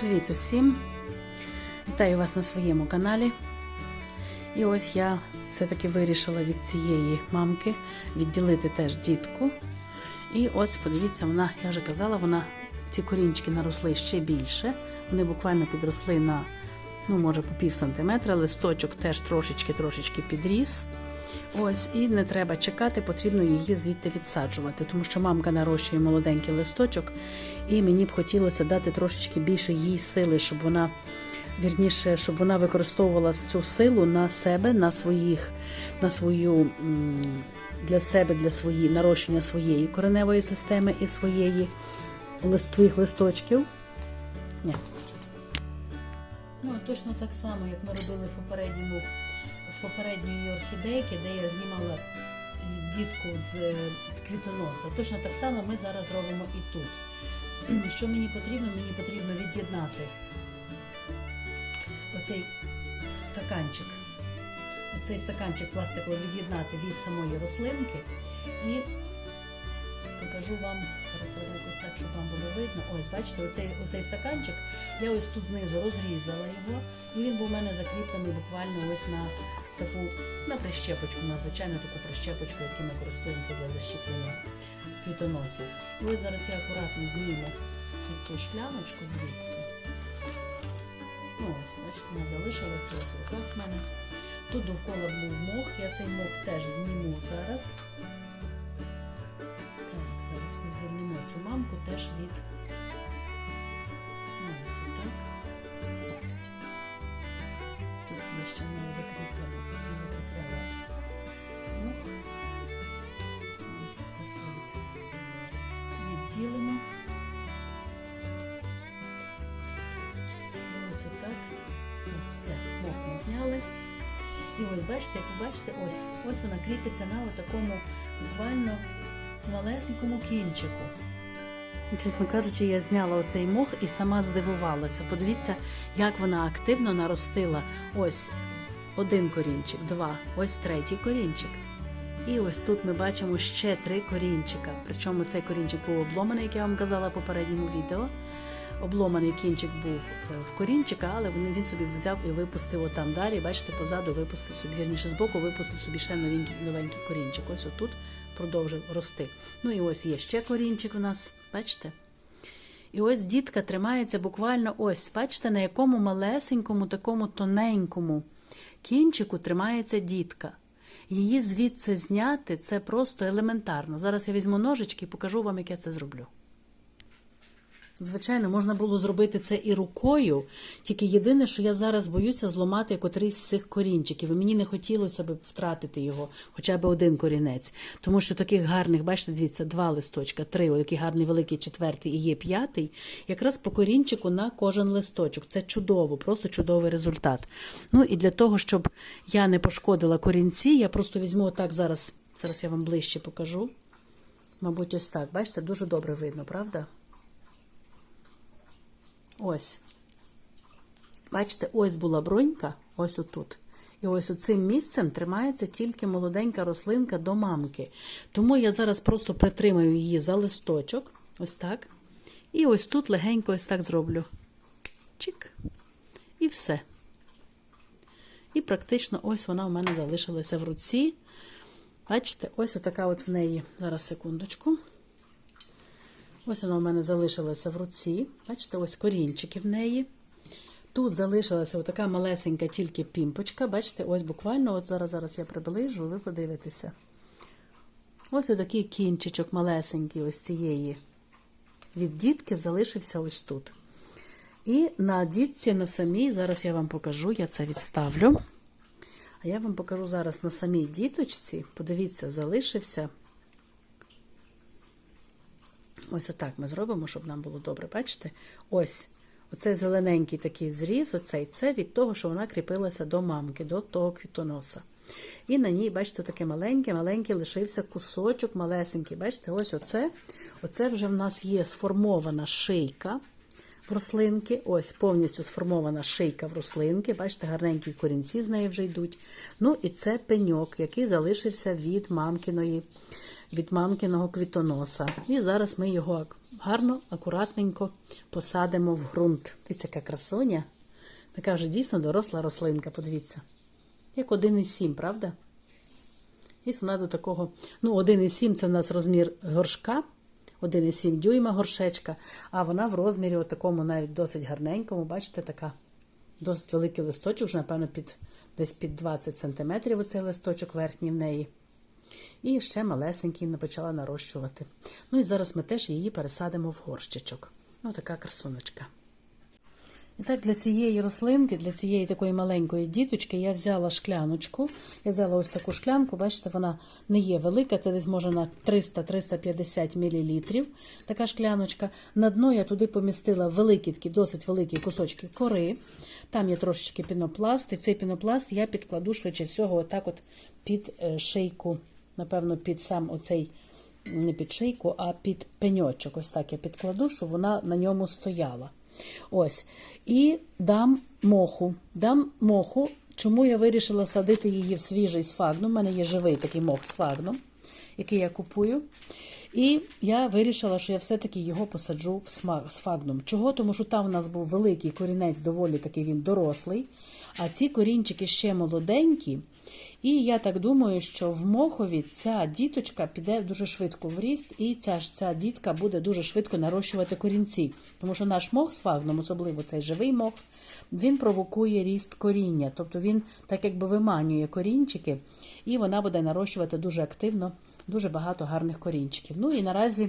Привіт усім! Вітаю вас на своєму каналі. І ось я все-таки вирішила від цієї мамки відділити теж дітку. І ось, подивіться, вона, я вже казала, вона ці корінчики наросли ще більше. Вони буквально підросли на, ну, може, по пів сантиметра, листочок теж трошечки-трошечки підріс. Ось, і не треба чекати, потрібно її звідти відсаджувати, тому що мамка нарощує молоденький листочок, і мені б хотілося дати трошечки більше їй сили, щоб вона вірніше, щоб вона використовувала цю силу на себе, на своїх, на свою для себе, для свої нарощення своєї кореневої системи і своєї своїх листочків. Ні. Ну, точно так само, як ми робили в попередньому попередньої орхідейки, де я знімала дітку з е, квітоноса. Точно так само ми зараз робимо і тут. Що мені потрібно? Мені потрібно від'єднати оцей стаканчик. Оцей стаканчик пластиковий від'єднати від самої рослинки і покажу вам, зараз треба якось так, щоб вам було видно. Ось, бачите, оцей, оцей стаканчик, я ось тут знизу розрізала його, і він був у мене закріплений буквально ось на таку на прищепочку, на звичайну таку прищепочку, яку ми користуємося для защіплення квітоносів. І ось зараз я акуратно зніму цю шкляночку звідси. Ну, ось, бачите, вона залишилася ось в руках в мене. Тут довкола був мох, я цей мох теж зніму зараз. Так, зараз ми звільнимо цю мамку теж від. Ну, ось отак. Ще в нас закріплено. Я закріпляла мох. Ось Це все від... відділимо. І Ось отак. О, все, мох ми зняли. І ось бачите, як ви бачите, ось ось вона кріпиться на такому буквально малесенькому кінчику. Чесно кажучи, я зняла оцей мох і сама здивувалася. Подивіться, як вона активно наростила. Ось один корінчик, два, ось третій корінчик. І ось тут ми бачимо ще три корінчика. Причому цей корінчик був обломаний, як я вам казала в попередньому відео. Обломаний кінчик був в корінчика, але він, він собі взяв і випустив отам далі. Бачите, позаду випустив собі, вірніше збоку випустив собі ще новенький, новенький корінчик. Ось отут продовжив рости. Ну і ось є ще корінчик у нас, бачите? І ось дітка тримається буквально ось, бачите, на якому малесенькому, такому тоненькому кінчику тримається дітка. Її звідси зняти це просто елементарно. Зараз я візьму ножички і покажу вам, як я це зроблю. Звичайно, можна було зробити це і рукою, тільки єдине, що я зараз боюся зламати котрийсь з цих корінчиків. І мені не хотілося б втратити його, хоча б один корінець. Тому що таких гарних, бачите, дивіться, два листочка, три, такий гарний великий четвертий і є п'ятий, якраз по корінчику на кожен листочок. Це чудово, просто чудовий результат. Ну і для того, щоб я не пошкодила корінці, я просто візьму отак зараз. Зараз я вам ближче покажу. Мабуть, ось так. Бачите, дуже добре видно, правда? Ось. Бачите, ось була бронька, ось отут. І ось оцим місцем тримається тільки молоденька рослинка до мамки. Тому я зараз просто притримаю її за листочок, ось так. І ось тут легенько ось так зроблю. Чик. І все. І практично ось вона у мене залишилася в руці. Бачите, ось отака от в неї. Зараз секундочку. Ось вона у мене залишилася в руці. Бачите, ось корінчики в неї. Тут залишилася така малесенька тільки пімпочка. Бачите, ось буквально, от зараз зараз я приближу, ви подивитеся. Ось отакий кінчичок малесенький ось цієї від дітки залишився ось тут. І на дітці, на самій, зараз я вам покажу, я це відставлю. А я вам покажу зараз на самій діточці. Подивіться, залишився. Ось отак ми зробимо, щоб нам було добре. Бачите? Ось оцей зелененький такий зріз, оцей, це від того, що вона кріпилася до мамки, до того квітоноса. І на ній, бачите, таке маленьке, маленький лишився кусочок малесенький. Бачите, ось оце. Оце вже в нас є сформована шийка. В рослинки. Ось повністю сформована шийка в рослинки. Бачите, гарненькі корінці з неї вже йдуть. Ну і це пеньок, який залишився від мамкиної, від мамкиного квітоноса. І зараз ми його гарно, акуратненько посадимо в ґрунт. Дивіться, яка красоня. Така вже дійсно доросла рослинка, подивіться. Як 1,7, правда? І вона до такого, ну, 1,7 це в нас розмір горшка, 1,7 дюйма горшечка, а вона в розмірі такому навіть досить гарненькому, бачите, така досить великий листочок, вже, напевно, під, десь під 20 см оцей листочок верхній в неї. І ще малесенький почала нарощувати. Ну і зараз ми теж її пересадимо в горщичок. Ну, така красуночка. І так, для цієї рослинки, для цієї такої маленької діточки, я взяла шкляночку. Я взяла ось таку шклянку, бачите, вона не є велика, це десь може на 300-350 мл. Така шкляночка. На дно я туди помістила великі, такі досить великі кусочки кори. Там є трошечки пінопласт, і цей пінопласт я підкладу швидше всього, отак от під е, шийку, напевно, під сам оцей. Не під шийку, а під пеньочок. Ось так я підкладу, щоб вона на ньому стояла. Ось. І дам моху. Дам моху. Чому я вирішила садити її в свіжий сфагнум? У мене є живий такий мох з фагном, який я купую. І я вирішила, що я все-таки його посаджу в сфагнум. Чого? Тому що там у нас був великий корінець, доволі такий він дорослий, а ці корінчики ще молоденькі. І я так думаю, що в мохові ця діточка піде дуже швидко в ріст, і ця ж ця дітка буде дуже швидко нарощувати корінці. Тому що наш мох з особливо цей живий мох, він провокує ріст коріння. Тобто він так якби виманює корінчики, і вона буде нарощувати дуже активно, дуже багато гарних корінчиків. Ну і наразі.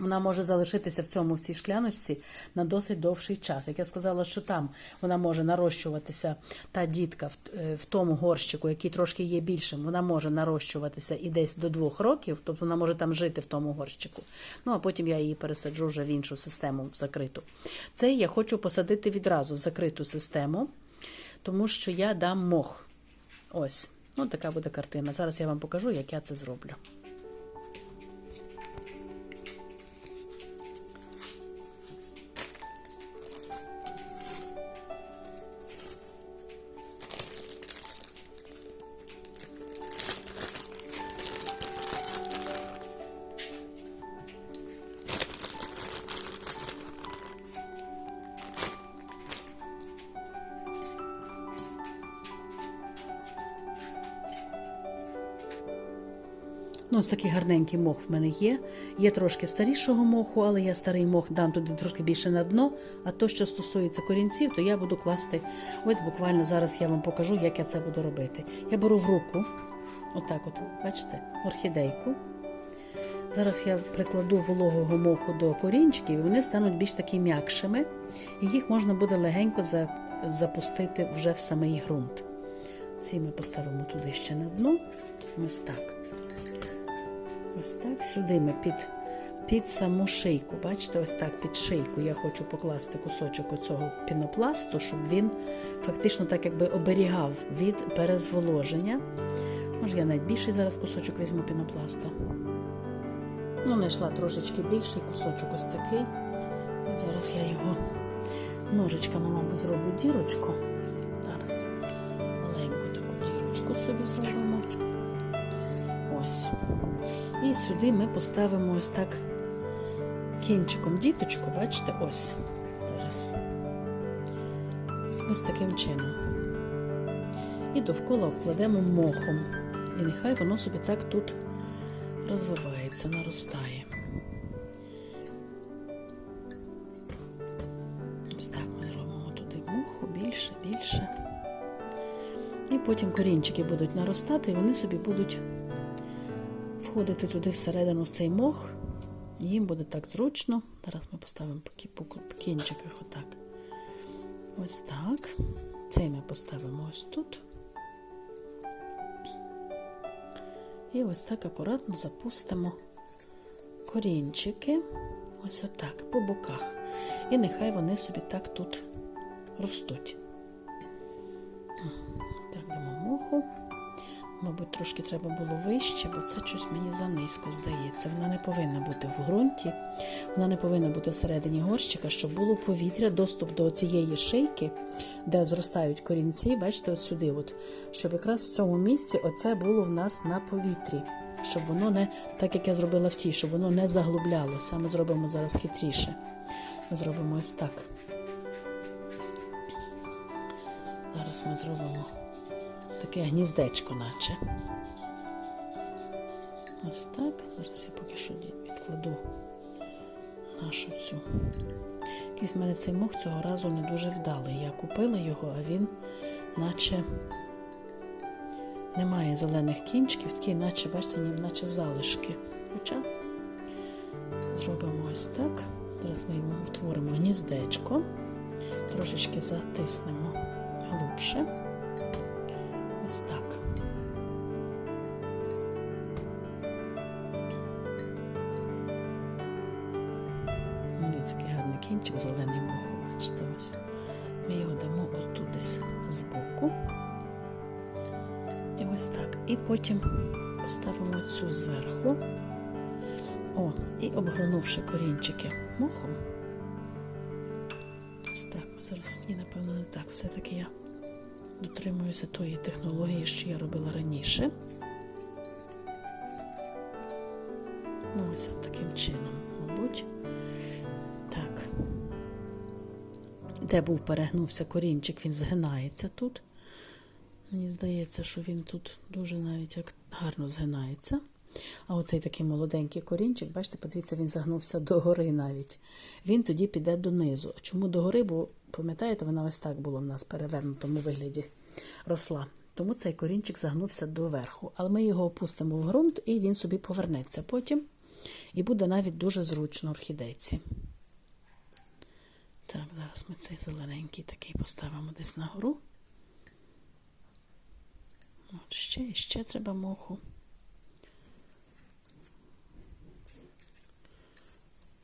Вона може залишитися в цьому в цій шкляночці на досить довший час. Як я сказала, що там вона може нарощуватися, та дітка в, е, в тому горщику, який трошки є більшим, вона може нарощуватися і десь до двох років, тобто вона може там жити в тому горщику. Ну а потім я її пересаджу вже в іншу систему в закриту. Це я хочу посадити відразу в закриту систему, тому що я дам мох. Ось, ну така буде картина. Зараз я вам покажу, як я це зроблю. Ну, ось такий гарненький мох в мене є. Є трошки старішого моху, але я старий мох дам туди трошки більше на дно. А то, що стосується корінців, то я буду класти. Ось буквально зараз я вам покажу, як я це буду робити. Я беру в руку, отак, от, бачите, орхідейку. Зараз я прикладу вологого моху до корінчиків, і вони стануть більш такі м'якшими, і їх можна буде легенько за- запустити вже в самий ґрунт. Ці ми поставимо туди ще на дно. Ось так. Ось так. Сюди ми під, під саму шийку. Бачите, ось так під шийку я хочу покласти кусочок оцього пінопласту, щоб він фактично так якби оберігав від перезволоження. Може, я навіть більший зараз кусочок візьму пінопласта. Ну, знайшла трошечки більший кусочок ось такий. І зараз я його ножичками, мабуть, зроблю дірочку. Зараз маленьку таку дірочку собі зробимо. Ось. І сюди ми поставимо ось так кінчиком діточку, бачите, ось. Зараз. Ось таким чином. І довкола обкладемо мохом. І нехай воно собі так тут розвивається, наростає. Ось так ми зробимо туди муху більше, більше. І потім корінчики будуть наростати, і вони собі будуть входити туди всередину цей мох. Їм буде так зручно. Зараз ми поставимо по кінчиках отак. Ось так. Цей ми поставимо ось тут. І ось так акуратно запустимо корінчики. Ось отак, по боках. І нехай вони собі так тут ростуть. Так, дамо моху. Мабуть, трошки треба було вище, бо це щось мені занизько здається. Вона не повинна бути в ґрунті, вона не повинна бути всередині горщика, щоб було повітря, доступ до цієї шийки, де зростають корінці. Бачите, от сюди, от, щоб якраз в цьому місці оце було в нас на повітрі. Щоб воно не, так як я зробила в тій, щоб воно не заглублялося. Ми зробимо зараз хитріше. Ми зробимо ось так. Зараз ми зробимо таке гніздечко, наче. Ось так. Зараз я поки що відкладу нашу цю. Якийсь мене цей мох цього разу не дуже вдалий. Я купила його, а він наче немає зелених кінчиків, такі, наче, бачите, наче залишки. Хоча зробимо ось так. Зараз ми йому утворимо гніздечко, трошечки затиснемо глибше. Ось так. Дивіться, який гарний кінчик, зелений мох, бачите, ось. Ми його дамо ось тут десь збоку. І ось так. І потім поставимо цю зверху. О, і обгорнувши корінчики мохом. Ось так, ми зараз, ні, напевно, не так. Все-таки я дотримуюся тої технології, що я робила раніше. Ну, ось таким чином, мабуть. Так. Де був перегнувся корінчик, він згинається тут. Мені здається, що він тут дуже навіть гарно згинається. А оцей такий молоденький корінчик, бачите, подивіться, він загнувся догори навіть. Він тоді піде донизу. Чому догори? Бо, пам'ятаєте, вона ось так була в нас перевернутому вигляді росла. Тому цей корінчик загнувся доверху. Але ми його опустимо в ґрунт і він собі повернеться потім. І буде навіть дуже зручно орхідейці. Так, зараз ми цей зелененький такий поставимо десь нагору. От ще ще треба моху.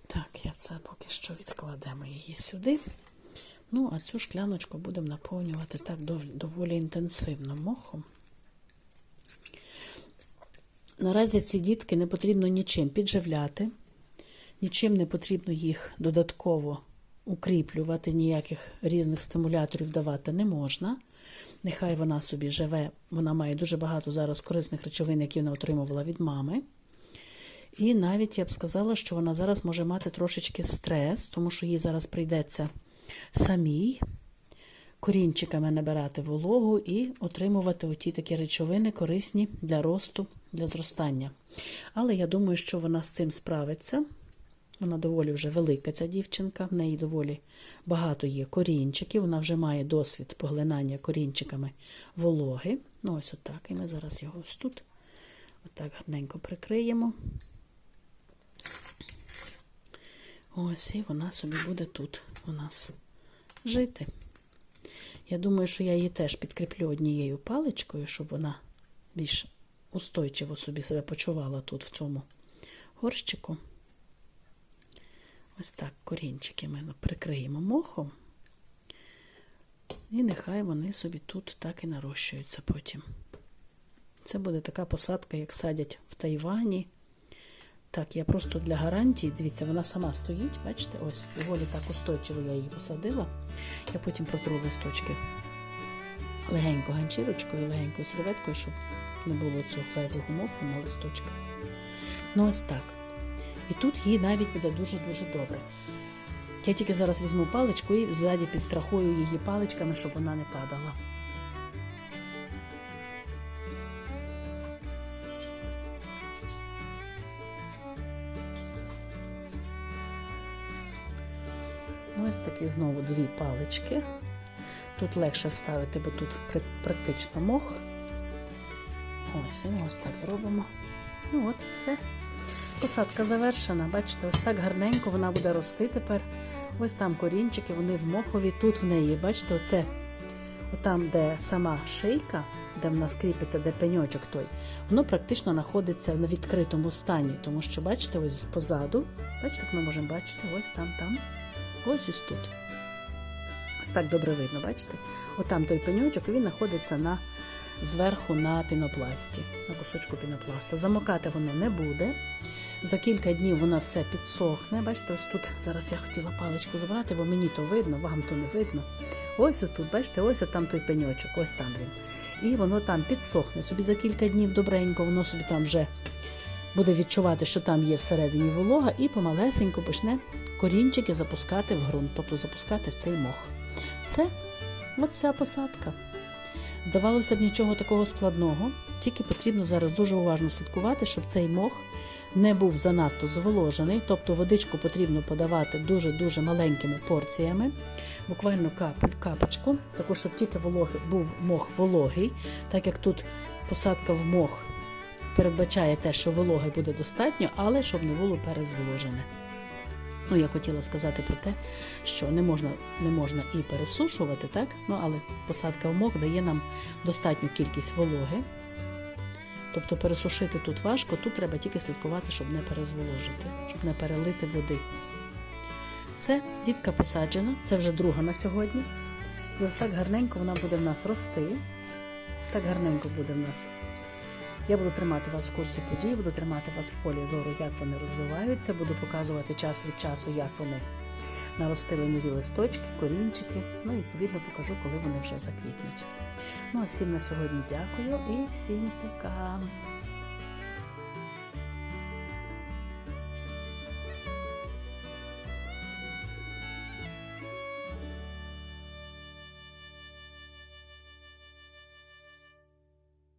Так, я це поки що відкладемо її сюди. Ну, а цю шкляночку будемо наповнювати так доволі інтенсивно мохом. Наразі ці дітки не потрібно нічим підживляти, нічим не потрібно їх додатково укріплювати, ніяких різних стимуляторів давати не можна. Нехай вона собі живе, вона має дуже багато зараз корисних речовин, які вона отримувала від мами. І навіть я б сказала, що вона зараз може мати трошечки стрес, тому що їй зараз прийдеться самій корінчиками набирати вологу і отримувати оті такі речовини корисні для росту, для зростання. Але я думаю, що вона з цим справиться. Вона доволі вже велика, ця дівчинка, в неї доволі багато є корінчиків, вона вже має досвід поглинання корінчиками вологи. Ну, ось отак. І ми зараз його ось тут отак гарненько прикриємо. Ось, і вона собі буде тут у нас жити. Я думаю, що я її теж підкріплю однією паличкою, щоб вона більш устойчиво собі себе почувала тут, в цьому горщику. Ось так корінчики ми прикриємо мохом. І нехай вони собі тут так і нарощуються потім. Це буде така посадка, як садять в Тайвані. Так, я просто для гарантії, дивіться, вона сама стоїть, бачите, ось, доволі так устойчиво я її посадила. Я потім протру листочки легенько ганчірочкою, легенькою серветкою, щоб не було цього зайвого моху на листочках. Ну, ось так. І тут їй навіть буде дуже-дуже добре. Я тільки зараз візьму паличку і ззаді підстрахую її паличками, щоб вона не падала. Ось такі знову дві палички. Тут легше ставити, бо тут практично мох. Ось, і ось так зробимо. Ну от, все. Посадка завершена. Бачите, ось так гарненько вона буде рости тепер. Ось там корінчики, вони в мохові. Тут в неї, бачите, оце, отам, де сама шийка, де в нас кріпиться, де пеньочок той, воно практично знаходиться на відкритому стані. Тому що, бачите, ось позаду, бачите, як ми можемо бачити, ось там, там, ось ось тут. Ось так добре видно, бачите? Отам той пеньочок, він знаходиться на зверху на пінопласті, на кусочку пінопласта. Замокати воно не буде. За кілька днів воно все підсохне. Бачите, ось тут зараз я хотіла паличку забрати, бо мені то видно, вам то не видно. Ось ось тут, бачите, ось там той пеньочок, ось там він. І воно там підсохне. Собі за кілька днів добренько, воно собі там вже буде відчувати, що там є всередині волога, і помалесенько почне корінчики запускати в ґрунт, тобто запускати в цей мох. Все, от вся посадка. Здавалося б, нічого такого складного, тільки потрібно зараз дуже уважно слідкувати, щоб цей мох не був занадто зволожений, тобто водичку потрібно подавати дуже-дуже маленькими порціями, буквально капель, капочку, також щоб тільки вологи, був мох вологий, так як тут посадка в мох передбачає те, що вологи буде достатньо, але щоб не було перезволожене. Ну, я хотіла сказати про те, що не можна, не можна і пересушувати, так? Ну, але посадка в мох дає нам достатню кількість вологи. Тобто пересушити тут важко, тут треба тільки слідкувати, щоб не перезволожити, щоб не перелити води. Все, дітка посаджена, це вже друга на сьогодні. І ось так гарненько вона буде в нас рости. Так гарненько буде в нас. Я буду тримати вас в курсі подій, буду тримати вас в полі зору, як вони розвиваються, буду показувати час від часу, як вони наростили нові листочки, корінчики. Ну, і відповідно покажу, коли вони вже заквітнуть. Ну а всім на сьогодні дякую і всім пока!